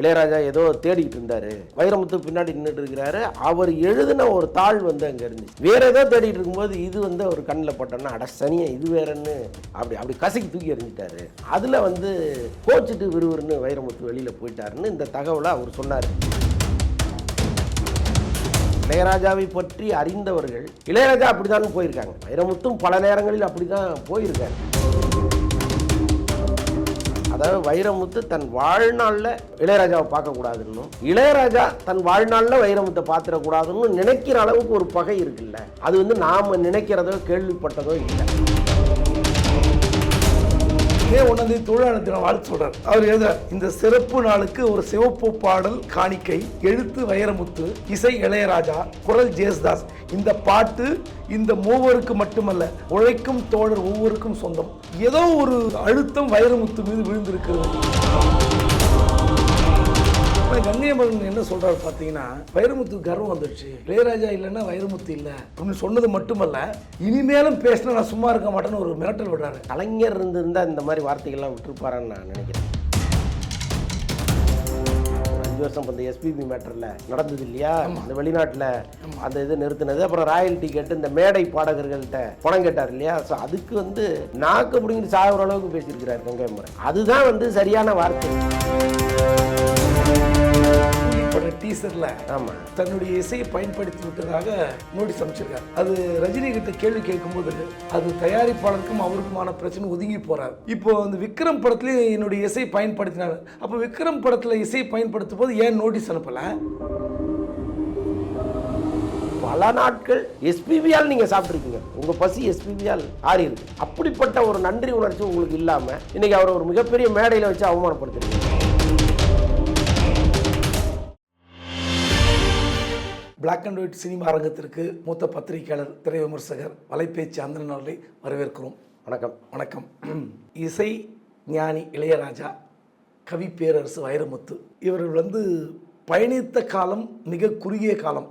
இளையராஜா ஏதோ தேடிக்கிட்டு இருந்தாரு. வைரமுத்து பின்னாடி நின்றுட்டு இருக்கிறாரு. அவர் எழுதின ஒரு தாள் வந்து அங்கே இருந்துச்சு. வேற ஏதோ தேடிட்டு இருக்கும்போது இது வந்து அவர் கண்ணில் போட்டோன்னா அட சனியா இது வேறன்னு அப்படி அப்படி கசக்கி தூக்கி எறிஞ்சிட்டாரு. அதில் வந்து கோச்சிட்டு விறுவிறுன்னு வைரமுத்து வெளியில் போயிட்டாருன்னு இந்த தகவலை அவர் சொன்னார். இளையராஜாவை பற்றி அறிந்தவர்கள் இளையராஜா அப்படிதான் போயிருக்காங்க. வைரமுத்தும் பல நேரங்களில் அப்படிதான் போயிருக்காரு. அதாவது வைரமுத்து தன் வாழ்நாளில் இளையராஜாவை பார்க்கக்கூடாதுன்னும் இளையராஜா தன் வாழ்நாளில் வைரமுத்தை பார்த்துடக்கூடாதுன்னு நினைக்கிற அளவுக்கு ஒரு பகை இருக்குல்ல? அது வந்து நாம் நினைக்கிறதோ கேள்விப்பட்டதோ இல்லை. மே ஒன்றாந்தேதி தொழிலாளர் தினம் வாழ்த்து சொல்றார். அவர் எழுதுறார் இந்த சிறப்பு நாளுக்கு ஒரு சிவப்பு பாடல் காணிக்கை எழுத்து வைரமுத்து இசை இளையராஜா குரல் ஜேசுதாஸ். இந்த பாட்டு இந்த மூவருக்கு மட்டுமல்ல உழைக்கும் தோழர் ஒவ்வொருக்கும் சொந்தம். ஏதோ ஒரு அழுத்தம் வைரமுத்து மீது விழுந்திருக்கிறது. ஆனா கங்கையமரன் என்ன சொல்றாரு பார்த்தீங்கன்னா வைரமுத்து கர்வம் வந்துடுச்சு. இளையராஜா இல்லைன்னா வைரமுத்து இல்லை. அப்படின்னு சொன்னது மட்டுமல்ல இனிமேலும் பேசினா நான் சும்மா இருக்க மாட்டேன்னு ஒரு மிரட்டல் விடுறாரு. கலைஞர் இருந்திருந்தா இந்த மாதிரி வார்த்தைகள்லாம் விட்டுருப்பாரான்னு நான் நினைக்கிறேன். அஞ்சு வருஷம் இந்த எஸ்பிபி மேட்டரில் நடந்தது இல்லையா? இந்த வெளிநாட்டில் அந்த இது நிறுத்தினது. அப்புறம் ராயல்டி கேட்டு இந்த மேடை பாடகர்கள்ட்ட பணம் கேட்டார் இல்லையா? ஸோ அதுக்கு வந்து நாக்கு பிடிங்கிட்டு சாகுற அளவுக்கு பேசியிருக்கிறார் கங்கை முறை அதுதான் வந்து சரியான வார்த்தை. டீசரில் ஆமாம் தன்னுடைய இசையை பயன்படுத்தி விட்டதாக நோட்டீஸ் அமைச்சிருக்காரு அது ரஜினி கிட்ட கேள்வி கேட்கும்போது அது தயாரிப்பாளருக்கும் அவருக்குமான பிரச்சனை ஒதுங்கி போறாரு. இப்போ அந்த விக்ரம் படத்துலேயும் என்னுடைய இசை பயன்படுத்தினார். அப்போ விக்ரம் படத்தில் இசை பயன்படுத்தும் போது ஏன் நோட்டீஸ் அனுப்பலை? பல நாட்கள் எஸ்பிபியால் நீங்கள் சாப்பிட்ருக்கீங்க உங்கள் பசி எஸ்பிபியால் ஆறி இருக்கு அப்படிப்பட்ட ஒரு நன்றி உணர்ச்சி உங்களுக்கு இல்லாமல் இன்னைக்கு அவரை ஒரு மிகப்பெரிய மேடையில் வச்சு அவமானப்படுத்துறீங்க. பிளாக் அண்ட் ஒயிட் சினிமா அரங்கத்திற்கு மூத்த பத்திரிகையாளர் திரை விமர்சகர் வலைபேச்சு அந்தரன் அவர்களை வரவேற்கிறோம். வணக்கம். வணக்கம். இசை ஞானி இளையராஜா கவி பேரரசு வைரமுத்து. இவர்கள் வந்து பயணித்த காலம் மிக குறுகிய காலம்.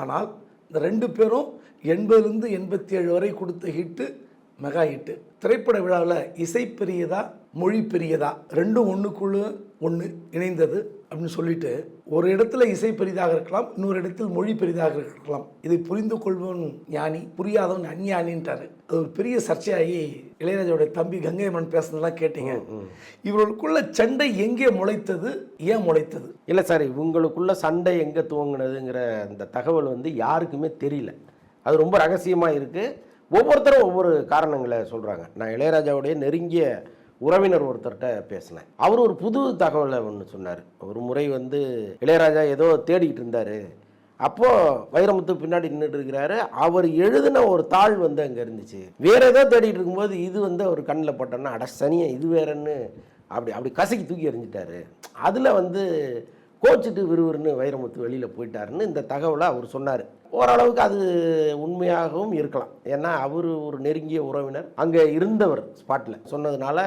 ஆனால் இந்த ரெண்டு பேரும் எண்பதுலேருந்து எண்பத்தி ஏழு வரை கொடுத்த ஹிட்டு மெகா ஹிட்டு. திரைப்பட விழாவில் இசை பெரியதா மொழி பெரியதா ரெண்டும் ஒன்றுக்குள்ள ஒன்று இணைந்தது. அப்படின்னு சொல்லிட்டு ஒரு இடத்துல இசை பெரிதாக இருக்கலாம் இன்னொரு இடத்தில் மொழி பெரிதாக இருக்கலாம். இதை புரிந்து கொள்வன் ஞானி புரியாதவன் அஞ்ஞானின்ட்டாரு அது ஒரு பெரிய சர்ச்சையாகி இளையராஜாவுடைய தம்பி கங்கையம்மன் பேசுனதெல்லாம் கேட்டீங்க. இவர்களுக்குள்ள சண்டை எங்கே முளைத்தது ஏன் முளைத்தது? இல்லை சார் இவங்களுக்குள்ள சண்டை எங்கே துவங்குனதுங்கிற அந்த தகவல் வந்து யாருக்குமே தெரியல. அது ரொம்ப ரகசியமாக இருக்குது ஒவ்வொருத்தரும் ஒவ்வொரு காரணங்களை சொல்கிறாங்க நான் இளையராஜாவுடைய நெருங்கிய உறவினர் ஒருத்தர்கிட்ட பேசினேன். அவர் ஒரு புது தகவலை ஒன்று சொன்னார். ஒரு முறை வந்து இளையராஜா ஏதோ தேடிக்கிட்டு இருந்தார். அப்போது வைரமுத்து பின்னாடி நின்றுட்டு இருக்கிறாரு. அவர் எழுதின ஒரு தாள் வந்து அங்கே இருந்துச்சு. வேற ஏதோ தேடிட்டு இருக்கும்போது இது வந்து அவர் கண்ணில் போட்டோன்னா அட சனியா இது வேறன்னு அப்படி அப்படி கசக்கி தூக்கி எறிஞ்சிட்டாரு. அதில் வந்து கோச்சிட்டு விறுவிறுன்னு வைரமுத்து வெளியில் போயிட்டாருன்னு இந்த தகவலை அவர் சொன்னார். ஓரளவுக்கு அது உண்மையாகவும் இருக்கலாம். ஏன்னா அவர் ஒரு நெருங்கிய உறவினர். அங்கே இருந்தவர் ஸ்பாட்டில் சொன்னதுனால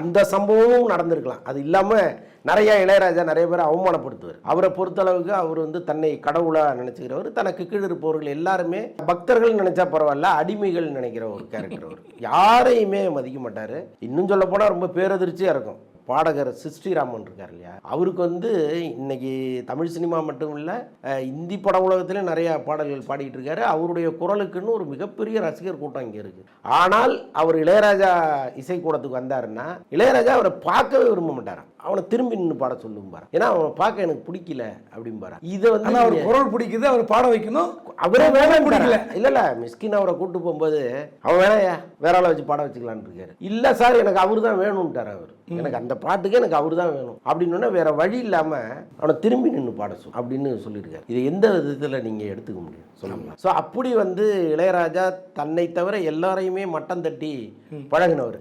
அந்த சம்பவமும் நடந்திருக்கலாம். அது இல்லாமல் நிறைய இளையராஜா நிறைய பேர் அவமானப்படுத்துவார். அவரை பொறுத்தளவுக்கு அவர் வந்து தன்னை கடவுளாக நினச்சிக்கிறவர். தனக்கு கீழ் இருப்பவர்கள் எல்லாருமே பக்தர்கள் நினைச்சா பரவாயில்ல அடிமைகள் நினைக்கிற ஒரு கேரக்டர் அவர். யாரையுமே மதிக்க மாட்டார். இன்னும் சொல்ல போனால் ரொம்ப பேரதிர்ச்சியாக இருக்கும். பாடகர் சிஸ்டிராமன் இருக்கார் இல்லையா? அவருக்கு வந்து இன்னைக்கு தமிழ் சினிமா மட்டும் இல்லை இந்தி பட உலகத்திலே நிறைய பாடல்கள் பாடிட்டு இருக்காரு. அவருடைய குரலுக்குன்னு ஒரு மிகப்பெரிய ரசிகர் கூட்டம் இங்கே இருக்கு. ஆனால் அவர் இளையராஜா இசைக்கூடத்துக்கு வந்தாருன்னா இளையராஜா அவரை பார்க்கவே விரும்ப மாட்டாராம் அவனை திரும்பி நின்று பாட சொல்லும் பாரு ஏன்னா அவனை பார்க்க எனக்கு பிடிக்கல அப்படிம்பாரு? இதை வந்து அவர் குரல் பிடிக்குது அவர் பாட வைக்கணும். அவரே வேணாம் பிடிக்கல. இல்ல இல்ல மிஸ்கின் அவரை கூட்டு போகும்போது அவன் வேணாயா வேற ஆளை வச்சு பாட வச்சுக்கலான்னு இருக்காரு. இல்ல சார் எனக்கு அவரு தான் வேணும்ட்டார் அவர். எனக்கு அந்த பாட்டுக்கு எனக்கு அவரு தான் வேணும். அப்படின்னு வேற வழி இல்லாம அவனை திரும்பி நின்று பாட சொல் அப்படின்னு சொல்லியிருக்காரு. இதை எந்த விதத்துல நீங்க எடுத்துக்க முடியும்? சொல்லுங்க. ஸோ அப்படி வந்து இளையராஜா தன்னை தவிர எல்லாரையுமே மட்டம் தட்டி பழகினவர்.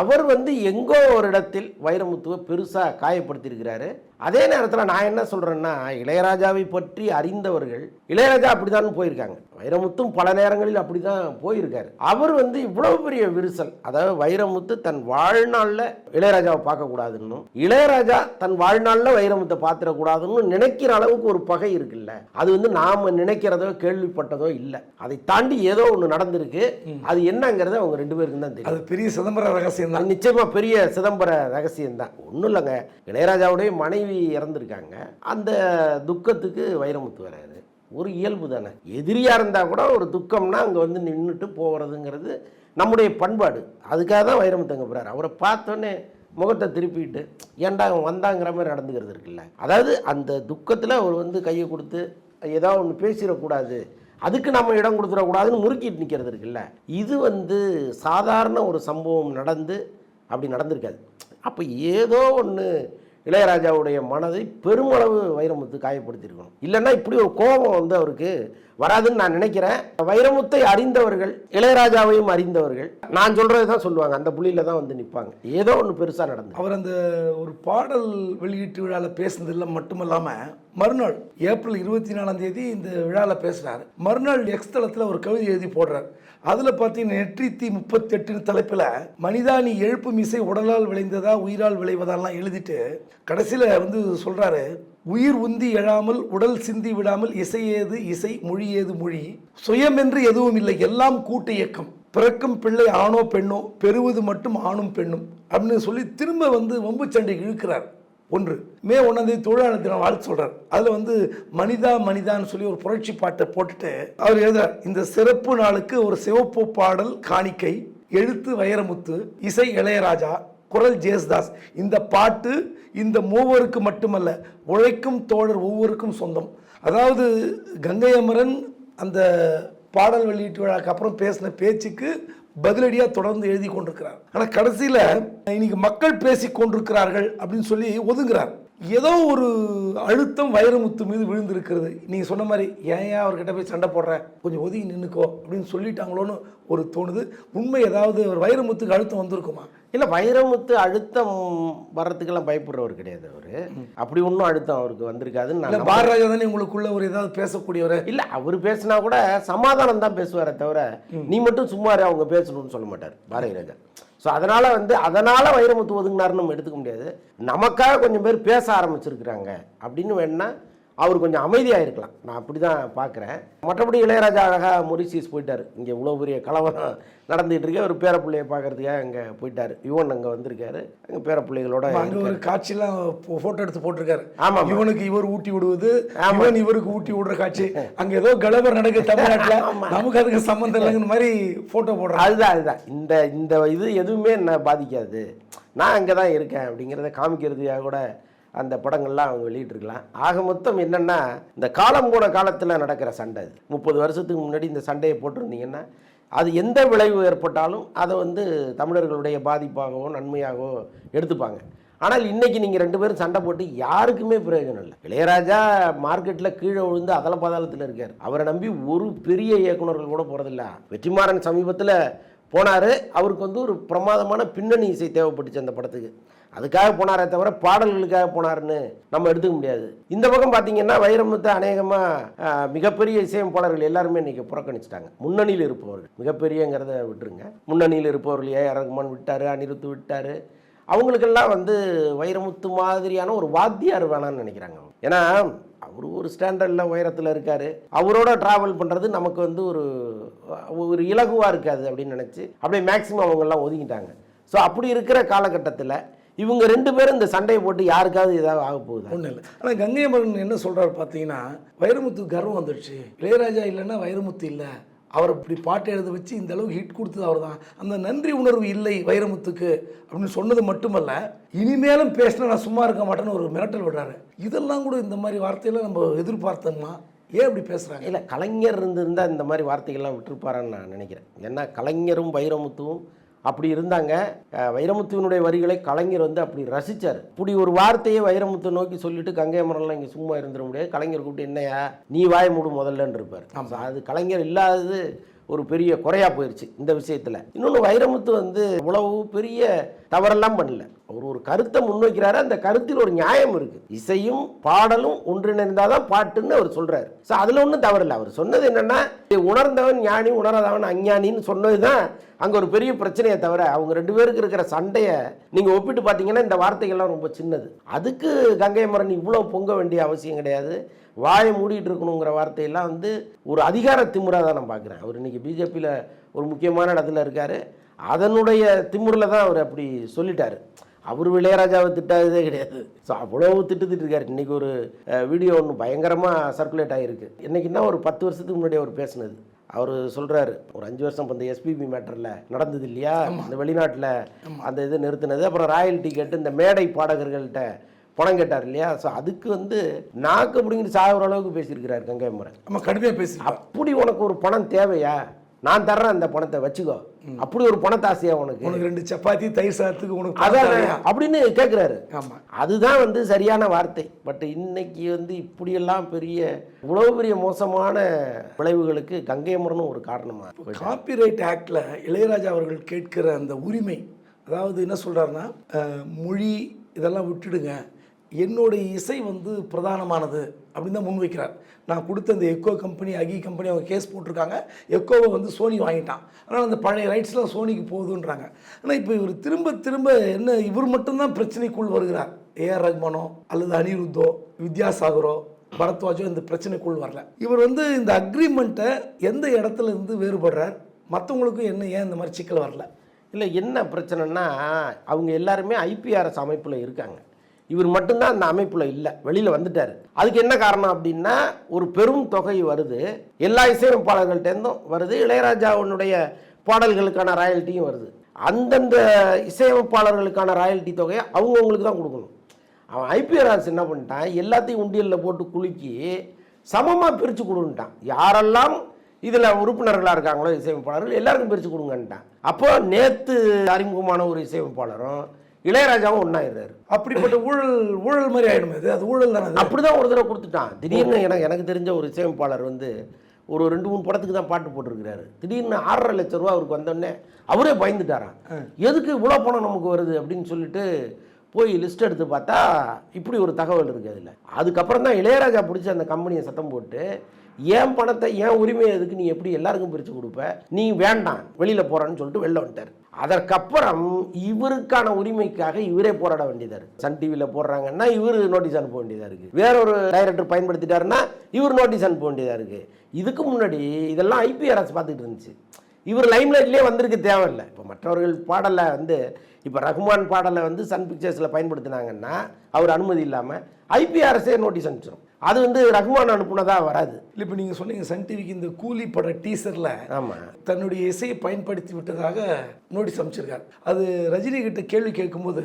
அவர் வந்து எங்கோ ஒரு இடத்தில் வைரமுத்துவை பெருசா காயப்படுத்தியிருக்கிறாரு. அதே நேரத்தில் நான் என்ன சொல்றேன்னா இளையராஜாவை பற்றி அறிந்தவர்கள் இளையராஜா அப்படிதான் போயிருக்காங்க. வைரமுத்தும் பல நேரங்களில் அப்படிதான் போயிருக்காரு. அவர் வந்து இவ்வளவு பெரிய விரிசல் அதாவது வைரமுத்து தன் வாழ்நாளில் இளையராஜாவை பார்க்கக்கூடாதுன்னும் இளையராஜா தன் வாழ்நாளில் வைரமுத்தை பார்த்துடக்கூடாதுன்னு நினைக்கிற அளவுக்கு ஒரு பகை இருக்குல்ல. அது வந்து நாம நினைக்கிறதோ கேள்விப்பட்டதோ இல்லை. அதை தாண்டி ஏதோ ஒன்று நடந்திருக்கு. அது என்னங்கிறது அவங்க ரெண்டு பேருக்கும் தான் தெரியும். அது பெரிய சிதம்பரம் சிதம்பர ரகசியம் தான் நிச்சயமா பெரிய சிதம்பர ரகசியம் தான் ஒன்றும் இல்லைங்க இளையராஜாவுடைய மனைவி இறந்துருக்காங்க. அந்த துக்கத்துக்கு வைரமுத்து வராரு. ஒரு இயல்பு தானே. எதிரியாக இருந்தால் கூட ஒரு துக்கம்னா அங்கே வந்து நின்றுட்டு போகிறதுங்கிறது நம்முடைய பண்பாடு. அதுக்காக தான் வைரமுத்தங்க போகிறார் அவரை பார்த்தோன்னே முகத்தை திருப்பிட்டு ஏன்டா அவன் வந்தாங்கிற மாதிரி நடந்துக்கிறது இருக்குல்ல? அதாவது அந்த துக்கத்தில் அவர் வந்து கையை கொடுத்து ஏதாவது ஒன்று பேசிடக்கூடாது. அதுக்கு நம்ம இடம் கொடுத்துடக்கூடாதுன்னு முறுக்கிட்டு நிற்கிறது இருக்குல்ல. இது வந்து சாதாரண ஒரு சம்பவம் நடந்து அப்படி நடந்திருக்காது. அப்போ ஏதோ ஒன்று இளையராஜாவுடைய மனதை பெருமளவு வைரமுத்து காயப்படுத்தியிருக்கணும். இல்லைன்னா இப்படி ஒரு கோபம் வந்து அவருக்கு வராதுன்னு நான் நினைக்கிறேன். வைரமுத்தை அறிந்தவர்கள் இளையராஜாவையும் அறிந்தவர்கள் நான் சொல்கிறது தான் சொல்லுவாங்க. அந்த புள்ளியில் தான் வந்து நிற்பாங்க ஏதோ ஒன்று பெருசாக நடந்து. அவர் அந்த ஒரு பாடல் வெளியீட்டு விழாவில் பேசுனதில்ல மட்டுமல்லாமல் மறுநாள் ஏப்ரல் இருபத்தி நாலாம் தேதி இந்த விழாவில் பேசுகிறாரு மறுநாள் எக்ஸ் தளத்தில் ஒரு கவிதை எழுதி போடுறார். அதில் பார்த்தீங்கன்னா நெற்றித்தி முப்பத்தெட்டுன்னு தலைப்பில் மனிதா நீ எழுப்பும் இசை உடலால் விளைந்ததா உயிரால் விளைவதாலாம் எழுதிட்டு கடைசியில் வந்து சொல்கிறாரு உயிர் உந்தி எழாமல் உடல் சிந்தி விடாமல் இசை இசை மொழி ஏது மொழி. சுயமென்று எதுவும் இல்லை எல்லாம் கூட்டு இயக்கம். பிறக்கும் பிள்ளை ஆணோ பெண்ணோ பெறுவது மட்டும் ஆணும் பெண்ணும் அப்படின்னு சொல்லி திரும்ப வந்து வம்பு சண்டைக்கு இழுக்கிறார். ஒன்று. மே ஒன்றாந்தேதி தொழிலாளர் தினம் வாழ்த்து சொல்கிறார் அதில் வந்து மனிதா மனிதான்னு சொல்லி ஒரு புரட்சி பாட்டை போட்டுட்டு அவர் எழுதுறார். இந்த சிறப்பு நாளுக்கு ஒரு சிவப்பு பாடல் காணிக்கை எழுத்து வைரமுத்து இசை இளையராஜா குரல் ஜேசுதாஸ். இந்த பாட்டு இந்த மூவருக்கு மட்டுமல்ல உழைக்கும் தோழர் ஒவ்வொருக்கும் சொந்தம். அதாவது கங்கை அமரன் அந்த பாடல் வெளியீட்டு விழாக்கு அப்புறம் பேசின பேச்சுக்கு பதிலடியாக தொடர்ந்து எழுதி கொண்டிருக்கிறார். ஆனால் கடைசியில் இன்னைக்கு மக்கள் பேசி கொண்டிருக்கிறார்கள் அப்படின்னு சொல்லி ஒதுங்குறார். ஏதோ ஒரு அழுத்தம் வைரமுத்து மீது விழுந்திருக்கிறது. நீங்கள் சொன்ன மாதிரி ஏன் ஏன் அவர்கிட்ட போய் சண்டை போடுற? கொஞ்சம் ஒதுங்கி நின்றுக்கோ அப்படின்னு சொல்லிட்டாங்களோன்னு ஒரு தோணுது. உண்மை ஏதாவது ஒரு வைரமுத்துக்கு அழுத்தம் வந்திருக்குமா? இல்லை வைரமுத்து அழுத்தம் வர்றதுக்கெல்லாம் பயப்படுறவர் கிடையாது அவர். அப்படி ஒன்றும் அழுத்தம் அவருக்கு வந்திருக்காதுன்னு நான். பாரராஜா தானே உங்களுக்குள்ள ஒரு ஏதாவது பேசக்கூடியவர்? இல்ல அவர் பேசினா கூட சமாதானம் தான் பேசுவாரே தவிர நீ மட்டும் சும்மா அவங்க பேசணும்னு சொல்ல மாட்டார் பாரதி ராஜா ஸோ அதனால வந்து அதனால வைரமுத்து ஒதுங்கினாருன்னு நம்ம எடுத்துக்க முடியாது. நமக்காக கொஞ்சம் பேர் பேச ஆரம்பிச்சிருக்கிறாங்க அப்படின்னு வேணா அவர் கொஞ்சம் அமைதியாக இருக்கலாம். நான் அப்படி தான் பார்க்குறேன் மற்றபடி இளையராஜா அழகாக மொரிசியஸ் போயிட்டார். இங்கே இவ்வளோ பெரிய கலவரம் நடந்துகிட்டு இருக்கு. ஒரு பேரப்பிள்ளையை பார்க்கறதுக்காக அங்கே போயிட்டார். யுவன் அங்கே வந்திருக்காரு. அங்கே பேரப்பிள்ளைகளோட அங்க ஒரு காட்சியெல்லாம் போட்டோ எடுத்து போட்டிருக்காரு. ஆமா. இவனுக்கு இவர் ஊட்டி விடுவது இவன் இவருக்கு ஊட்டி விடுற காட்சி. அங்க ஏதோ கலவர் நடக்குது தமிழ்நாட்டுல. நமக்கு அதுக்கு சம்மந்தம் இல்லைங்கிற மாதிரி போட்டோ போடுறாங்க. அதுதான் அதுதான். இந்த இந்த இது எதுவுமே என்ன பாதிக்காது. நான் அங்கே தான் இருக்கேன் அப்படிங்கிறத காமிக்கிறதுக்காக கூட அந்த படங்கள்லாம் அவங்க வெளியிட்டிருக்கலாம். ஆக மொத்தம் என்னென்னா இந்த காலம் போன காலத்தில் நடக்கிற சண்டை அது. முப்பது வருஷத்துக்கு முன்னாடி இந்த சண்டையை போட்டிருந்தீங்கன்னா அது எந்த விளைவு ஏற்பட்டாலும் அதை வந்து தமிழர்களுடைய பாதிப்பாகவோ நன்மையாகவோ எடுத்துப்பாங்க. ஆனால் இன்றைக்கி நீங்கள் ரெண்டு பேரும் சண்டை போட்டு யாருக்குமே பிரயோஜனம் இல்லை. இளையராஜா மார்க்கெட்டில் கீழே விழுந்து அதல பாதாளத்தில் இருக்கார். அவரை நம்பி ஒரு பெரிய இயக்குனர்கள் கூட போகிறதில்ல வெற்றிமாறன் சமீபத்தில் போனார். அவருக்கு வந்து ஒரு பிரமாதமான பின்னணி இசை தேவைப்பட்டுச்சு அந்த படத்துக்கு. அதுக்காக போனாரே தவிர பாடல்களுக்காக போனாருன்னு நம்ம எடுத்துக்க முடியாது. இந்த பக்கம் பார்த்தீங்கன்னா வைரமுத்து அநேகமாக மிகப்பெரிய இசையமைப்பாளர்கள் எல்லாருமே இன்றைக்கி புறக்கணிச்சிட்டாங்க. முன்னணியில் இருப்பவர்கள். மிகப்பெரியங்கிறத விட்டுருங்க. முன்னணியில் இருப்பவர்கள் ஏ. ரகுமான் விட்டார் அனிருத்து விட்டார். அவங்களுக்கெல்லாம் வந்து வைரமுத்து மாதிரியான ஒரு வாத்தியார் வேணான்னு நினைக்கிறாங்க ஏன்னா அவர் ஒரு ஸ்டாண்டர்டில் உயரத்தில் இருக்கார். அவரோட ட்ராவல் பண்ணுறது நமக்கு வந்து ஒரு ஒரு இலகுவாக இருக்காது அப்படின்னு நினச்சி அப்படியே மேக்ஸிமம் அவங்கெல்லாம் ஒதுங்கிட்டாங்க ஸோ அப்படி இருக்கிற காலகட்டத்தில் இவங்க ரெண்டு பேரும் இந்த சண்டையை போட்டு யாருக்காவது ஏதாவது ஆக போகுது? ஒன்றும் இல்லை. ஆனால் கங்கை மகன் என்ன சொல்கிறார் பார்த்தீங்கன்னா வைரமுத்து கர்வம் வந்துடுச்சு இளையராஜா இல்லைன்னா வைரமுத்து இல்லை. அவர் இப்படி பாட்டு எழுத வச்சு இந்த அளவுக்கு ஹிட் கொடுத்தது அவர் தான் அந்த நன்றி உணர்வு இல்லை வைரமுத்துக்கு அப்படின்னு சொன்னது மட்டுமல்ல இனிமேலும் பேசினா நான் சும்மா இருக்க மாட்டேன்னு ஒரு மிரட்டல் விடுறாரு. இதெல்லாம் கூட இந்த மாதிரி வார்த்தையெல்லாம் நம்ம எதிர்பார்த்தோம்னா ஏன் இப்படி பேசுகிறாங்க இல்லை கலைஞர் இருந்திருந்தால் இந்த மாதிரி வார்த்தைகள்லாம் விட்டுருப்பாரான்னு நான் நினைக்கிறேன். ஏன்னா கலைஞரும் வைரமுத்துவும் அப்படி இருந்தாங்க. வைரமுத்துவினுடைய வரிகளை கலைஞர் வந்து அப்படி ரசிச்சார். இப்படி ஒரு வார்த்தையை வைரமுத்து நோக்கி சொல்லிட்டு கங்கை மரம்லாம் இங்கே சும்மா இருந்துட முடியாது. கலைஞர் கூப்பிட்டு என்னையா நீ வாய மூடு முதல்லன்னு இருப்பார். அது கலைஞர் இல்லாதது ஒரு பெரிய குறையா போயிடுச்சு இந்த விஷயத்தில். இன்னொன்று வைரமுத்து வந்து இவ்வளவு பெரிய தவறெல்லாம் பண்ணல. அவர் ஒரு கருத்தை முன்வைக்கிறாரு. அந்த கருத்தில் ஒரு நியாயம் இருக்கு. இசையும் பாடலும் ஒன்றிணைந்தாதான் பாட்டுன்னு அவர் சொல்றாரு. ஸோ அதில் ஒன்றும் தவறில்லை அவர் சொன்னது என்னன்னா உணர்ந்தவன் ஞானி உணராதவன் அஞ்ஞானின்னு சொன்னது தான் அங்கே ஒரு பெரிய பிரச்சனையை தவிர அவங்க ரெண்டு பேருக்கு இருக்கிற சண்டையை நீங்கள் ஒப்பிட்டு பார்த்தீங்கன்னா இந்த வார்த்தைகள்லாம் ரொம்ப சின்னது. அதுக்கு கங்கை மரன் இவ்வளோ பொங்க வேண்டிய அவசியம் கிடையாது. வாயை மூடிட்டு இருக்கணுங்கிற வார்த்தையெல்லாம் வந்து ஒரு அதிகார திமுறாக தான் நான் பார்க்குறேன். அவர் இன்னைக்கு பிஜேபியில் ஒரு முக்கியமான இடத்துல இருக்கார். அதனுடைய திமுறில் தான் அவர் அப்படி சொல்லிட்டார். அவர் இளையராஜாவை திட்டாததே கிடையாது. ஸோ அவ்வளவு திட்டு திட்டிருக்காரு இன்னைக்கு ஒரு வீடியோ ஒன்று பயங்கரமாக சர்க்குலேட் ஆகிருக்கு இன்னைக்குன்னா ஒரு பத்து வருஷத்துக்கு முன்னாடி அவர் பேசுனது? அவர் சொல்கிறாரு ஒரு அஞ்சு வருஷம் இப்போ இந்த எஸ்பிபி மேட்டரில் நடந்தது இல்லையா? இந்த வெளிநாட்டில் அந்த இது நிறுத்தினது. அப்புறம் ராயல்ட்டி கேட்டு இந்த மேடை பாடகர்கள்ட்ட பணம் கேட்டார் இல்லையா? ஸோ அதுக்கு வந்து நாக்கு அப்படிங்கிட்டு சாகுற அளவுக்கு பேசியிருக்கிறார் கங்கை முறை நம்ம கடுமையாக பேசியிருக்கோம் அப்படி உனக்கு ஒரு பணம் தேவையா? நான் தர்றேன் அந்த பணத்தை வச்சுக்கோ. அப்படி ஒரு பணத்தாசையா உனக்கு? உனக்கு ரெண்டு சப்பாத்தி தயிர் சாதத்துக்கு உனக்கு அதான்? அப்படின்னு கேட்குறாரு ஆமாம் அதுதான் வந்து சரியான வார்த்தை. பட் இன்னைக்கு வந்து இப்படியெல்லாம் பெரிய இவ்வளவு பெரிய மோசமான விளைவுகளுக்கு கங்கை அமரனும் ஒரு காரணமா போயிட்டாரு. காப்பிரைட் ஆக்டில் இளையராஜா அவர்கள் கேட்கிற அந்த உரிமை அதாவது என்ன சொல்கிறாருன்னா மொழி இதெல்லாம் விட்டுடுங்க. என்னுடைய இசை வந்து பிரதானமானது. அப்படின்னு தான் முன்வைக்கிறார். நான் கொடுத்த இந்த எக்கோ கம்பெனி அகி கம்பெனி அவங்க கேஸ் போட்டிருக்காங்க. எக்கோவை வந்து சோனி வாங்கிட்டான். அதனால் அந்த பழைய ரைட்ஸ்லாம் சோனிக்கு போகுதுன்றாங்க. ஆனால் இப்போ இவர் திரும்ப திரும்ப என்ன இவர் மட்டும்தான் பிரச்சனைக்குள் வருகிறார். ஏஆர் ரஹ்மானோ அல்லது அனிருத்தோ வித்யாசாகரோ பரத்வாஜோ இந்த பிரச்சனைக்குள் வரல. இவர் வந்து இந்த அக்ரிமெண்ட்டை எந்த இடத்துல இருந்து வேறுபடுறார்? மற்றவங்களுக்கும் என்ன ஏன் இந்த மாதிரி சிக்கல் வரல? இல்லை என்ன பிரச்சனைன்னா அவங்க எல்லாருமே ஐபிஆர்எஸ் அமைப்பில் இருக்காங்க. இவர் மட்டும்தான் அந்த அமைப்பில் இல்லை வெளியில் வந்துட்டார். அதுக்கு என்ன காரணம் அப்படின்னா ஒரு பெரும் தொகை வருது. எல்லா இசையமைப்பாளர்கள்ட்டேருந்தும் வருது. இளையராஜாவினுடைய பாடல்களுக்கான ராயல்ட்டியும் வருது. அந்தந்த இசையமைப்பாளர்களுக்கான ராயல்ட்டி தொகையை அவங்கவுங்களுக்கு தான் கொடுக்கணும். அவன் ஐபிஆர்எஸ் என்ன பண்ணிட்டான்? எல்லாத்தையும் உண்டியலில் போட்டு குலுக்கி சமமாக பிரித்து கொடுன்ட்டான் யாரெல்லாம் இதில் உறுப்பினர்களாக இருக்காங்களோ இசையமைப்பாளர்கள் எல்லாருக்கும் பிரித்து கொடுங்கன்ட்டான். அப்போ நேற்று அறிமுகமான ஒரு இசையமைப்பாளரும் இளையராஜாவும் ஒன்றாயிடுறாரு அப்படிப்பட்ட ஊழல் ஊழல் மாதிரி ஆயிடும் இது அது ஊழல் தானே அது? அப்படிதான் ஒரு தடவை கொடுத்துட்டான். திடீர்னு எனக்கு எனக்கு தெரிஞ்ச ஒரு இசையமைப்பாளர் வந்து ஒரு ரெண்டு மூணு படத்துக்கு தான் பாட்டு போட்டிருக்கிறாரு. திடீர்னு ஆறரை லட்ச ரூபா அவருக்கு வந்தோடனே அவரே பயந்துட்டாராம். எதுக்கு இவ்வளோ பணம் நமக்கு வருது அப்படின்னு சொல்லிட்டு போய் லிஸ்ட் எடுத்து பார்த்தா இப்படி ஒரு தகவல் இருக்குது அதில். அதுக்கப்புறம் தான் இளையராஜா பிடிச்சி அந்த கம்பெனியை சத்தம் போட்டு ஏன் பணத்தை ஏன் உரிமையை எதுக்கு நீ எப்படி எல்லாருக்கும் பிரித்து கொடுப்ப? நீ வேண்டாம் வெளியில் போகிறான்னு சொல்லிட்டு வெளில வந்துட்டார். அதற்கப்புறம் இவருக்கான உரிமைக்காக இவரே போராட வேண்டியதாக இருக்குது சன் டிவியில் போடுறாங்கன்னா இவர் நோட்டீஸ் அனுப்ப வேண்டியதாக இருக்குது வேற ஒரு டைரக்டர் பயன்படுத்திட்டாருன்னா இவர் நோட்டீஸ் அனுப்ப வேண்டியதாக இருக்குது இதுக்கு முன்னாடி இதெல்லாம் ஐபிஆர்எஸ் பார்த்துக்கிட்டு இருந்துச்சு. இவர் லைம்லைட்லேயே வந்திருக்கு தேவையில்லை. இப்போ மற்றவர்கள் பாடலை வந்து இப்போ ரகுமான் பாடலை வந்து சன் பிக்சர்ஸில் பயன்படுத்தினாங்கன்னா அவர் அனுமதி இல்லாமல் ஐபிஆர்எஸே நோட்டீஸ் அனுப்பிச்சிடும் அது வந்து ரஹ்மான் அனுப்புனதா வராது. இல்லை இப்போ நீங்கள் சொன்னீங்க சன் டிவிக்கு இந்த கூலி பட டீசரில் ஆமாம் தன்னுடைய இசையை பயன்படுத்தி விட்டதாக நோட்டீஸ் அமைச்சிருக்கார். அது ரஜினி கிட்ட கேள்வி கேட்கும்போது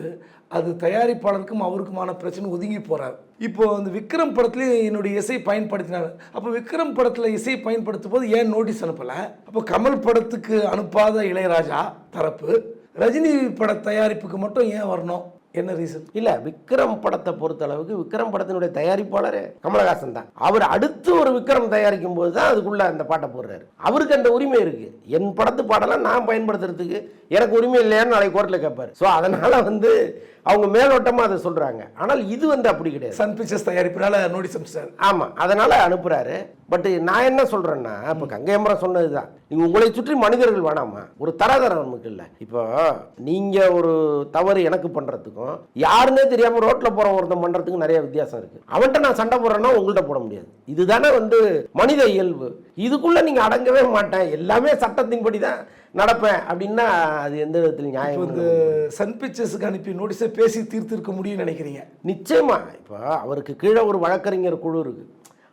அது தயாரிப்பாளருக்கும் அவருக்குமான பிரச்சனை ஒதுங்கி போறார். இப்போ அந்த விக்ரம் படத்துலேயே என்னுடைய இசை பயன்படுத்தினார். அப்போ விக்ரம் படத்தில் இசை பயன்படுத்தும் போது ஏன் நோட்டீஸ் அனுப்பலை? அப்போ கமல் படத்துக்கு அனுப்பாத இளையராஜா தரப்பு ரஜினி பட தயாரிப்புக்கு மட்டும் ஏன் வரணும்? என்ன ரீசன் இல்ல விக்ரம் படத்தை பொறுத்த அளவுக்கு விக்ரம் படத்தினுடைய தயாரிப்பாளர் கமலஹாசன் தான். அவர் அடுத்து ஒரு விக்ரம் தயாரிக்கும் போது தான் அதுக்குள்ள அந்த பாட்டை போடுறாரு. அவருக்கு அந்த உரிமை இருக்கு. என் படத்து பாடலாம் நான் பயன்படுத்துறதுக்கு எனக்கு உரிமை இல்லையான்னு நாளைக்கு கோர்ட்டில் கேட்பாரு. ஸோ அதனால வந்து அவங்க மேலோட்டமா அதை சொல்றாங்க. ஆனால் இது வந்து அப்படி கிடையாது. சன் பிக்சர்ஸ் தயாரிப்பினால நோட்டீஸ் அனுப்பிச்சார் ஆமா அதனால அனுப்புறாரு. பட் நான் என்ன சொல்றேன்னா இப்போ கங்கையம்பரம் சொன்னதுதான். நீங்க உங்களை சுற்றி மனிதர்கள் வேணாமா? ஒரு தராதரம் நமக்கு இல்லை. இப்போ நீங்க ஒரு தவறு எனக்கு பண்றதுக்கும் யாருன்னே தெரியாம ரோட்ல போற ஒருத்தன் பண்றதுக்கும் நிறைய வித்தியாசம் இருக்கு. அவன்கிட்ட நான் சண்டை போடுறேன்னா உங்கள்கிட்ட போட முடியாது. இதுதானே வந்து மனித இயல்பு. இதுக்குள்ள நீங்க அடங்கவே மாட்டேன். எல்லாமே சட்டத்தின்படி தான் நடப்பேன் அப்படின்னா அது எந்த விதத்தில் நியாயம் இல்லை. சன் பிக்சர்ஸுக்கு அனுப்பி நோட்டீஸை பேசி தீர்த்திருக்க முடியும்னு நினைக்கிறீங்க? நிச்சயமா. இப்போ அவருக்கு கீழே ஒரு வழக்கறிஞர் குழு இருக்கு.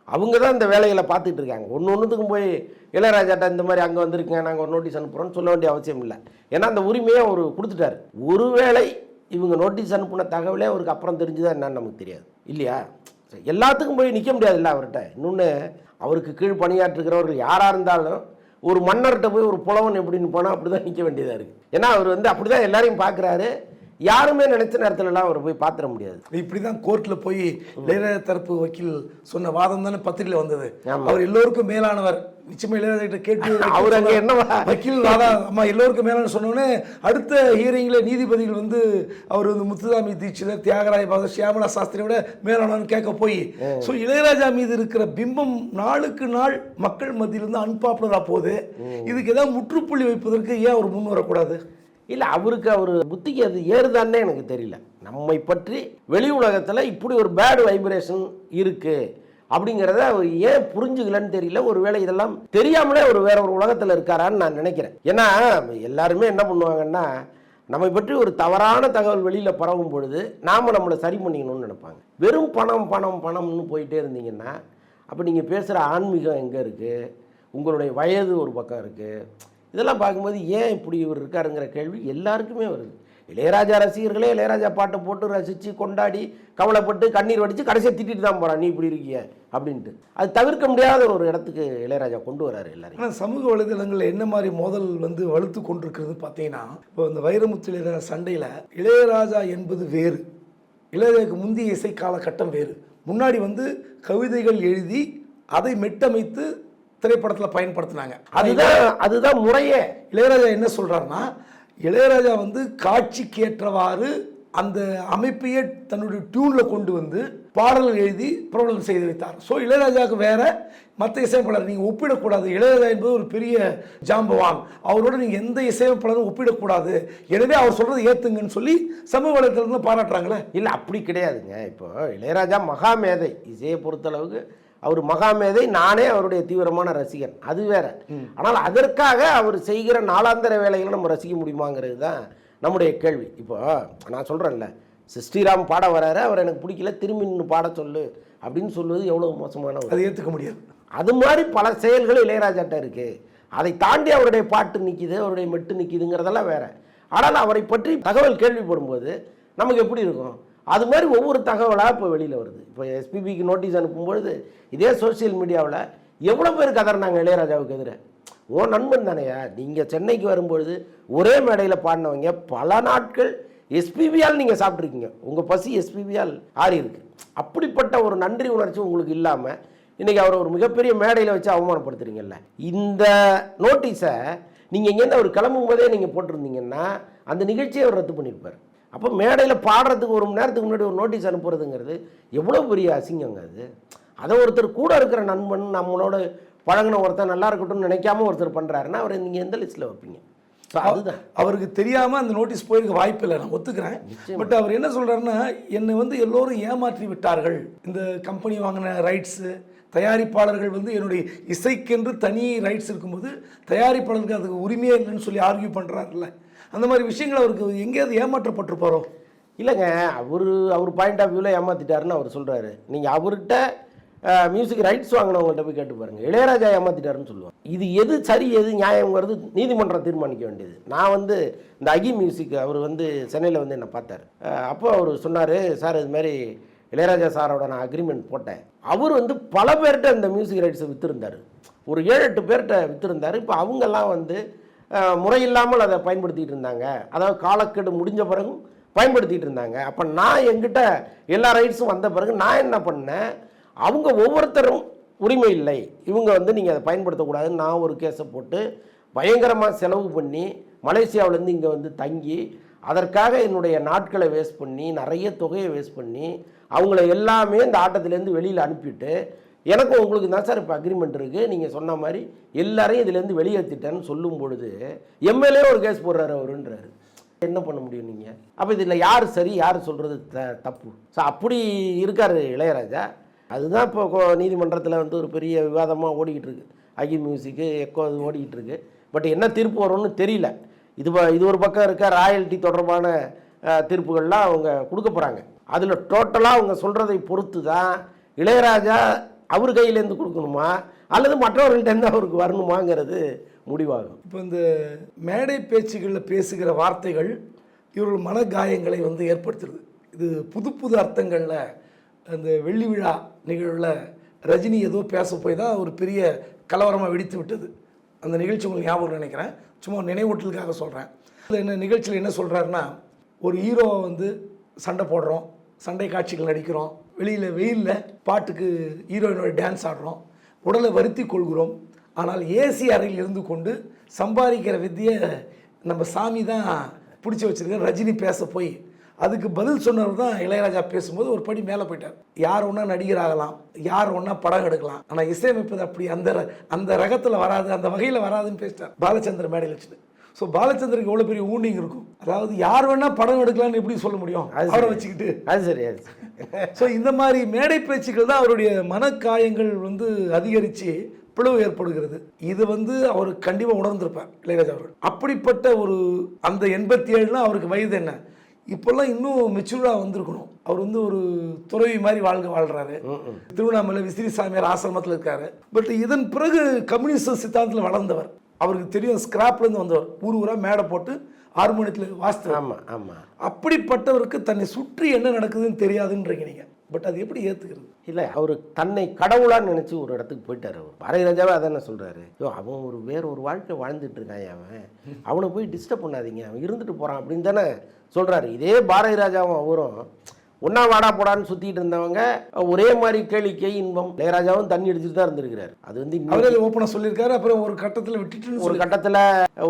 அவங்க தான் இந்த வேலைகளை பார்த்துட்டு இருக்காங்க. ஒன்று ஒன்றுத்துக்கும் போய் இளையராஜாட்ட இந்த மாதிரி அங்கே வந்திருக்கீங்க நாங்கள் ஒரு நோட்டீஸ் அனுப்புகிறோம்னு சொல்ல வேண்டிய அவசியம் இல்லை. ஏன்னா அந்த உரிமையை அவர் கொடுத்துட்டாரு. ஒருவேளை இவங்க நோட்டீஸ் அனுப்புன தகவலே அவருக்கு அப்புறம் தெரிஞ்சுதான் என்னன்னு நமக்கு தெரியாது. இல்லையா? சரி, எல்லாத்துக்கும் போய் நிற்க முடியாதுல்ல அவர்கிட்ட. இன்னொன்று அவருக்கு கீழ் பணியாற்றுகிறவர்கள் யாராக இருந்தாலும் ஒரு மன்னர்கிட்ட போய் ஒரு புலவன் எப்படின்னு போனால் அப்படி தான் நிற்க வேண்டியதாக இருக்குது ஏன்னா அவர் வந்து அப்படி தான் எல்லாரையும் பார்க்குறாரு. யாருமே நினைச்ச நேரத்துலலாம் அவர் போய் பார்த்துட முடியாது. இப்படி தான் கோர்ட்டில் போய் இளையராஜா தரப்பு வக்கீல் சொன்ன வாதம் தானே பத்திரிகையில் வந்தது. அவர் எல்லோருக்கும் மேலானவர். நிச்சயமா இளையராஜா கிட்ட அவர் அங்க என்னவா? வக்கீல் வாதம் அம்மா எல்லோருக்கும் மேலான சொன்னோடனே அடுத்த ஹியரிங்ல நீதிபதிகள் வந்து அவர் வந்து முத்துசாமி தீட்சிதர் தியாகராய பாகர் சியாமலா சாஸ்திரியை விட மேலானவன் கேட்க போய் ஸோ இளையராஜா மீது இருக்கிற பிம்பம் நாளுக்கு நாள் மக்கள் மத்தியிலிருந்து அன்பாப்புலராக போகுது. இதுக்கு ஏதாவது முற்றுப்புள்ளி வைப்பதற்கு ஏன் அவர் முன் வரக்கூடாது? இல்லை அவருக்கு அவர் புத்திக்கு அது ஏறுதான்னே எனக்கு தெரியல. நம்மை பற்றி வெளி உலகத்தில் இப்படி ஒரு பேடு வைப்ரேஷன் இருக்குது அப்படிங்கிறத அவர் ஏன் புரிஞ்சுக்கலன்னு தெரியல. ஒருவேளை இதெல்லாம் தெரியாமலே ஒரு வேற ஒரு உலகத்தில் இருக்காரான்னு நான் நினைக்கிறேன். ஏன்னா எல்லாருமே என்ன பண்ணுவாங்கன்னா நம்மை பற்றி ஒரு தவறான தகவல் வெளியில் பரவும் பொழுது நாம் நம்மளை சரி பண்ணிக்கணும்னு நினைப்பாங்க. வெறும் பணம் பணம் பணம்னு போயிட்டே இருந்தீங்கன்னா அப்போ நீங்கள் பேசுகிற ஆன்மீகம் எங்கே இருக்குது உங்களுடைய வயது ஒரு பக்கம் இருக்குது இதெல்லாம் பார்க்கும்போது ஏன் இப்படி இவர் இருக்காருங்கிற கேள்வி எல்லாருக்குமே வருது. இளையராஜா ரசிகர்களே இளையராஜா பாட்டை போட்டு ரசித்து கொண்டாடி கவலைப்பட்டு கண்ணீர் வடித்து கடைசியாக திட்டிட்டு தான் போகிறான் நீ இப்படி இருக்கிய? அப்படின்ட்டு. அது தவிர்க்க முடியாத ஒரு இடத்துக்கு இளையராஜா கொண்டு வராரு எல்லாரும் ஆனால் சமூக வலைதளங்களில் என்ன மாதிரி மோதல் வந்து வலுத்து கொண்டிருக்கிறது பார்த்தீங்கன்னா இப்போ இந்த வைரமுத்து இளையராஜா சண்டையில் இளையராஜா என்பது வேறு. இளையராஜாவுக்கு முந்தைய இசை காலகட்டம் வேறு. முன்னாடி வந்து கவிதைகள் எழுதி அதை மெட்டமைத்து திரைப்படத்தில் பயன்படுத்தினாங்க. அதுதான் அதுதான் முறையே. இளையராஜா என்ன சொல்றாருன்னா இளையராஜா வந்து காட்சிக்கு ஏற்றவாறு அந்த அமைப்பையே தன்னுடைய டியூனில் கொண்டு வந்து பாடல்கள் எழுதி பிரபலம் செய்து வைத்தார். ஸோ இளையராஜாவுக்கு வேற மற்ற இசையமைப்பாளர் நீங்கள் ஒப்பிடக்கூடாது. இளையராஜா என்பது ஒரு பெரிய ஜாம்பவான். அவரோட நீங்கள் எந்த இசையமைப்பாளரும் ஒப்பிடக்கூடாது. எனவே அவர் சொல்றது ஏத்துங்கன்னு சொல்லி சமூக வலைத்தளத்தில் பாராட்டுறாங்களே. இல்லை அப்படி கிடையாதுங்க. இப்போ இளையராஜா மகாமேதை. இசையை பொறுத்தளவுக்கு அவர் மகாமேதை நானே அவருடைய தீவிரமான ரசிகன். அது வேற. ஆனால் அதற்காக அவர் செய்கிற நாளாந்தர வேலைகளை நம்ம ரசிக்க முடியுமாங்கிறது தான் நம்முடைய கேள்வி. இப்போ நான் சொல்கிறேன்ல ஸ்ரீராம் பாட வராரு அவர் எனக்கு பிடிக்கல திரும்பி நின்று பாட சொல்லு அப்படின்னு சொல்லுவது எவ்வளோ மோசமான அதை ஏற்றுக்க முடியாது. அது மாதிரி பல செயல்கள் இளையராஜாட்ட இருக்கு. அதை தாண்டி அவருடைய பாட்டு நிற்கிது அவருடைய மெட்டு நிற்கிதுங்கிறதெல்லாம் வேற. ஆனால் அவரை பற்றி தகவல் கேள்விப்படும்போது நமக்கு எப்படி இருக்கும்? அது மாதிரி ஒவ்வொரு தகவலாக இப்போ வெளியில் வருது. இப்போ எஸ்பிபிக்கு நோட்டீஸ் அனுப்பும்பொழுது இதே சோஷியல் மீடியாவில் எவ்வளோ பேர் கதறினாங்க இளையராஜாவுக்கு எதிர? ஓ நண்பன் தானேயா நீங்கள் சென்னைக்கு வரும்பொழுது ஒரே மேடையில் பாடினவங்க பல நாட்கள் எஸ்பிபியால் நீங்கள் சாப்பிட்ருக்கீங்க உங்கள் பசி எஸ்பிபியால் ஆறி இருக்கு. அப்படிப்பட்ட ஒரு நன்றி உணர்ச்சி உங்களுக்கு இல்லாமல் இன்றைக்கி அவரை ஒரு மிகப்பெரிய மேடையில் வச்சு அவமானப்படுத்துறீங்கல்ல. இந்த நோட்டீஸை நீங்கள் இங்கேருந்து அவர் கிளம்பும் போதே நீங்கள் போட்டிருந்தீங்கன்னா அந்த நிகழ்ச்சியை அவர் ரத்து பண்ணியிருப்பார். அப்போ மேடையில் பாடுறதுக்கு ஒரு மணி நேரத்துக்கு முன்னாடி ஒரு நோட்டீஸ் அனுப்புறதுங்கிறது எவ்வளோ பெரிய அசிங்கங்க அது. அதை ஒருத்தர் கூட இருக்கிற நண்பன் நம்மளோட பழகின ஒருத்தர் நல்லா இருக்கட்டும்னு நினைக்காம ஒருத்தர் பண்ணுறாருன்னா அவரை நீங்கள் எந்த லிஸ்ட்டில் வைப்பீங்க? ஸோ அதுதான். அவருக்கு தெரியாம அந்த நோட்டீஸ் போயிருக்க வாய்ப்பு இல்லை நான் ஒத்துக்கிறேன். பட் அவர் என்ன சொல்றாருன்னா என்னை வந்து எல்லோரும் ஏமாற்றி விட்டார்கள். இந்த கம்பெனி வாங்கின ரைட்ஸு தயாரிப்பாளர்கள் வந்து என்னுடைய இசைக்கென்று தனி ரைட்ஸ் இருக்கும்போது தயாரிப்பாளருக்கு அதுக்கு உரிமையே இல்லைன்னு சொல்லி ஆர்கியூ பண்ணுறாருல்ல அந்த மாதிரி விஷயங்கள் அவருக்கு எங்கேயாவது ஏமாற்றப்பட்டிருப்பாரோ? இல்லைங்க அவர் அவர் பாயிண்ட் ஆஃப் வியூவில் ஏமாத்திட்டாருன்னு அவர் சொல்கிறாரு நீங்கள் அவர்கிட்ட மியூசிக் ரைட்ஸ் வாங்கினவங்கள்ட்ட போய் கேட்டு பாருங்க. இளையராஜா ஏமாத்திட்டாருன்னு சொல்லுவாங்க. இது எது சரி எது நியாயங்கிறது நீதிமன்றம் தீர்மானிக்க வேண்டியது. நான் வந்து இந்த அகி மியூசிக் அவர் வந்து சென்னையில் வந்து என்னை பார்த்தார். அப்போ அவர் சொன்னார் சார் இது மாதிரி இளையராஜா சாரோட நான் அக்ரிமெண்ட் போட்டேன். அவர் வந்து பல பேர்கிட்ட இந்த மியூசிக் ரைட்ஸை விற்றுருந்தார் ஒரு ஏழு எட்டு பேர்கிட்ட விற்றுருந்தார் இப்போ அவங்கெல்லாம் வந்து முறையில்லாமல் அதை பயன்படுத்திகிட்டு இருந்தாங்க. அதாவது காலக்கெடு முடிஞ்ச பிறகும் பயன்படுத்திகிட்டு இருந்தாங்க. அப்போ நான் எங்கிட்ட எல்லா ரைட்ஸும் வந்த பிறகு நான் என்ன பண்ணேன்? அவங்க ஒவ்வொருத்தரும் உரிமை இல்லை. இவங்க வந்து நீங்கள் அதை பயன்படுத்தக்கூடாதுன்னு நான் ஒரு கேஸை போட்டு பயங்கரமாக செலவு பண்ணி மலேசியாவிலேருந்து இங்கே வந்து தங்கி அதற்காக என்னுடைய நாட்களை வேஸ்ட் பண்ணி நிறைய தொகையை வேஸ்ட் பண்ணி அவங்கள எல்லாமே இந்த ஆட்டத்திலேருந்து வெளியில் அனுப்பிட்டு எனக்கும் உங்களுக்கு தான் சார் இப்போ அக்ரிமெண்ட் இருக்குது நீங்கள் சொன்ன மாதிரி எல்லாரையும் இதுலேருந்து வெளியேற்றிட்டேன்னு சொல்லும் பொழுது எம்எல்ஏ ஒரு கேஸ் போடுறாரு அவருன்றாரு. என்ன பண்ண முடியும் நீங்கள் அப்போ இதில் யார் சரி யார் சொல்கிறது த தப்பு? ஸோ அப்படி இருக்கார் இளையராஜா. அதுதான் இப்போ நீதிமன்றத்தில் வந்து ஒரு பெரிய விவாதமாக ஓடிக்கிட்டு இருக்கு. அகி மியூசிக்கு எக்கோ அது ஓடிக்கிட்டு இருக்கு. பட் என்ன தீர்ப்பு வரும்னு தெரியல. இது இது ஒரு பக்கம் இருக்க ராயல்ட்டி தொடர்பான தீர்ப்புகள்லாம் அவங்க கொடுக்க போகிறாங்க அதில் டோட்டலாக அவங்க சொல்கிறதை பொறுத்து தான் இளையராஜா அவர் கையிலேருந்து கொடுக்கணுமா? அல்லது மற்றவர்கள்ட்டேருந்து அவருக்கு வரணுமாங்கிறது முடிவாகும். இப்போ இந்த மேடை பேச்சுகளில் பேசுகிற வார்த்தைகள் இவர்கள் மனகாயங்களை வந்து ஏற்படுத்துறது. இது புது புது அர்த்தங்களில் அந்த வெள்ளி விழா நிகழ்வில் ரஜினி ஏதோ பேச போய் தான் ஒரு பெரிய கலவரமாக வெடித்து விட்டது. அந்த நிகழ்ச்சி உங்களுக்கு ஞாபகம் நினைக்கிறேன். சும்மா நினைவூட்டலுக்காக சொல்கிறேன் அதில் என்ன நிகழ்ச்சியில் என்ன சொல்கிறாருன்னா ஒரு ஹீரோவை வந்து சண்டை போடுறோம் சண்டை காட்சிகள் நடிக்கிறோம் வெளியில் வெயிலில் பாட்டுக்கு ஹீரோயினோட டான்ஸ் ஆடுறோம். உடலை வருத்தி கொள்கிறோம். ஆனால் ஏசி அறையில் இருந்து கொண்டு சம்பாதிக்கிற வித்தியை நம்ம சாமி தான் பிடிச்சி வச்சுருக்க ரஜினி பேச போய் அதுக்கு பதில் சொன்னவர் தான் இளையராஜா பேசும்போது ஒரு படி மேலே போயிட்டார். யார் ஒன்றா நடிகர் ஆகலாம் யார் ஒன்றா படம் எடுக்கலாம் ஆனால் இசையமைப்பது அப்படி அந்த ர- அந்த ரகத்தில் வராது அந்த வகையில் வராதுன்னு பேசிட்டார். பாலச்சந்திர மேடையில் வச்சுட்டு. ஸோ பாலச்சந்தருக்கு எவ்வளோ பெரிய ஊண்டிங் இருக்கும்? அதாவது யார் வேணா படம் எடுக்கலாம்னு எப்படி சொல்ல முடியும்? அது அவரை. வச்சுக்கிட்டு. அது சரி ஸோ இந்த மாதிரி மேடை பேச்சுக்கள் தான் அவருடைய மனக்காயங்கள் வந்து அதிகரித்து பிளவு ஏற்படுகிறது. இது வந்து அவர் கண்டிப்பாக உணர்ந்திருப்பார் இளையராஜா அவர்கள். அப்படிப்பட்ட ஒரு அந்த எண்பத்தி ஏழுனா அவருக்கு வயது என்ன? இப்போல்லாம் இன்னும் மெச்சூர்டாக வந்திருக்கணும். அவர் வந்து ஒரு துறவி மாதிரி வாழ்க வாழ்கிறாரு திருவண்ணாமலை விசிறி சாமியார் ஆசிரமத்தில் இருக்காரு. பட் இதன் பிறகு கம்யூனிஸ்ட் சித்தாந்தத்தில் வளர்ந்தவர். அவருக்கு தெரியும் ஸ்கிராப்லேருந்து வந்தவர் ஊர் ஊராக மேடை போட்டு ஹார்மோனியத்தில் வாசித்து ஆமாம் ஆமாம் அப்படிப்பட்டவருக்கு தன்னை சுற்றி என்ன நடக்குதுன்னு தெரியாதுன்றீங்க நீங்கள் பட் அது எப்படி ஏற்றுக்கிறது இல்லை அவர் தன்னை கடவுளான்னு நினச்சி ஒரு இடத்துக்கு போயிட்டார் அவர். பாரதி ராஜாவே அதானே சொல்கிறாரு ஐயோ அவன் ஒரு வேற ஒரு வாழ்க்கை வாழ்ந்துட்டு இருக்கான் அவன்? அவனை போய் டிஸ்டர்ப் பண்ணாதீங்க. அவன் இருந்துட்டு போகிறான் அப்படின்னு தானே சொல்கிறாரு இதே பாரதி ராஜாவும் அவரும் ஒன்றா வாடா போடான்னு சுற்றிட்டு இருந்தவங்க ஒரே மாதிரி கேளிக்கை இன்பம். இளையராஜாவும் தண்ணி அடிச்சுட்டு தான் இருந்திருக்கிறாரு. அது வந்து அவரே ஓப்பனாக சொல்லியிருக்காரு அப்புறம் ஒரு கட்டத்தில் விட்டுட்டு ஒரு கட்டத்தில்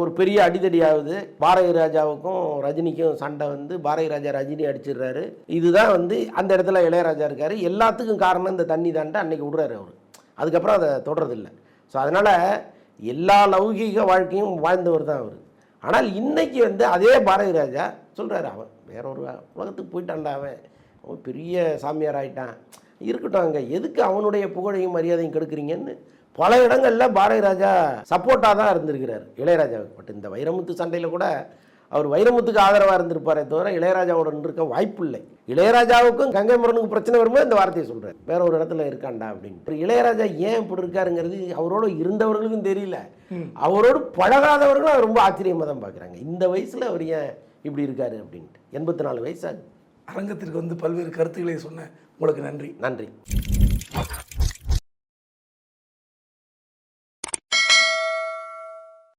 ஒரு பெரிய அடிதடி ஆகுது பாரதி ராஜாவுக்கும் ரஜினிக்கும் சண்டை வந்து பாரதி ராஜா ரஜினி அடிச்சிடுறாரு. இதுதான் வந்து அந்த இடத்துல இளையராஜா இருக்காரு. எல்லாத்துக்கும் காரணம் இந்த தண்ணி தாண்டை அன்னைக்கு விடுறாரு அவர். அதுக்கப்புறம் அதை தொடர்றதில்ல. ஸோ அதனால் எல்லா லௌகீக வாழ்க்கையும் வாழ்ந்தவர் தான் அவர். ஆனால் இன்னைக்கு வந்து அதே பாரதி ராஜா சொல்கிறாரு அவன் வேற ஒரு உலகத்துக்கு போயிட்டான்டா அவன். பெரிய சாமியார் ஆயிட்டான். இருக்கட்டும் அங்கே எதுக்கு அவனுடைய புகழையும் மரியாதையும் கெடுக்குறீங்கன்னு? பல இடங்களில் பாரதி ராஜா சப்போர்ட்டாக தான் இருந்திருக்கிறார். இளையராஜாவுக்கு பட் இந்த வைரமுத்து சண்டையில் கூட அவர் வைரமுத்துக்கு ஆதரவாக இருந்திருப்பாரே தவிர இளையராஜாவோட இருக்க வாய்ப்பு இல்லை இளையராஜாவுக்கும் கங்கை முரனுக்கு பிரச்சனை வரும்போது இந்த வார்த்தையை சொல்கிறார் வேற ஒரு இடத்துல இருக்காண்டா அப்படின்னு இளையராஜா ஏன் இப்படி இருக்காருங்கிறது அவரோட இருந்தவர்களுக்கும் தெரியல. அவரோடு பழகாதவர்களும் அவர் ரொம்ப ஆச்சரியமாக தான் பார்க்குறாங்க. இந்த வயசில் அவர் ஏன் இப்படி இருக்காரு அப்படின்ட்டு. எண்பத்தி நாலு வயசாகுது அரங்கத்திற்கு வந்து பல்வேறு கருத்துக்களை சொன்ன உங்களுக்கு நன்றி. நன்றி.